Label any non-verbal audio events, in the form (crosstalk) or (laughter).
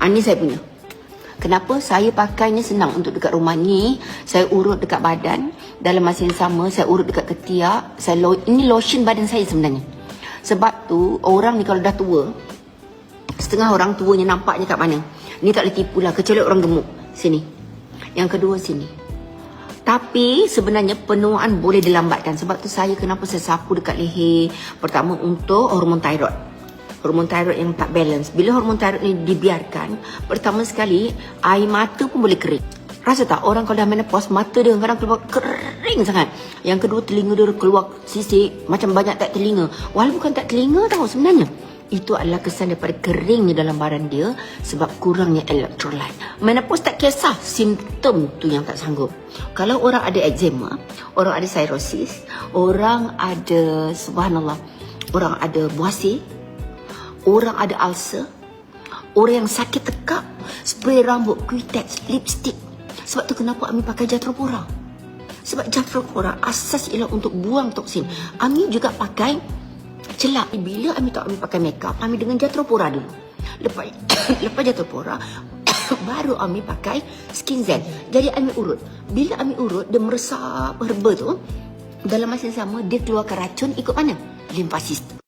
Ha, ni saya punya. Kenapa saya pakainya senang untuk dekat rumah ni? Saya urut dekat badan. Dalam masa yang sama saya urut dekat ketiak. Saya lo, Ini lotion badan saya sebenarnya. Sebab tu orang ni kalau dah tua Setengah orang tuanya nampaknya kat mana? Ni tak boleh tipu lah Kecuali orang gemuk. Sini. Yang kedua sini. Tapi sebenarnya penuaan boleh dilambatkan. Sebab tu saya kenapa saya sapu dekat leher. Pertama untuk hormon thyroid Hormon thyroid yang tak balance. Bila hormon thyroid ni dibiarkan Pertama sekali Air mata pun boleh kering. Rasa tak orang kalau dah menopause Mata dia kadang keluar kering sangat. Yang kedua telinga dia keluar sisik Macam banyak tak telinga. Walaupun bukan tak telinga tau sebenarnya. Itu adalah kesan daripada keringnya dalam badan dia sebab kurangnya elektrolit. Menopause tak kisah simptom tu yang tak sanggup. Kalau orang ada eczema, orang ada cirrhosis, orang ada subhanallah, orang ada buasi, orang ada ulcer, orang yang sakit tekak, spray rambut, kuitex, lipstick. Sebab tu kenapa Ami pakai Jatropora? Sebab Jatropora asas ialah untuk buang toksin. Ami juga pakai celak. Bila Ami tak Ami pakai makeup, Ami dengan Jatropora dulu. Lepas (coughs) lepas Jatropora, (coughs) baru Ami pakai Skin Zen. Jadi Ami urut. Bila Ami urut, dia meresap herba tu. Dalam masa yang sama, dia keluarkan racun ikut mana? Limpa sistem.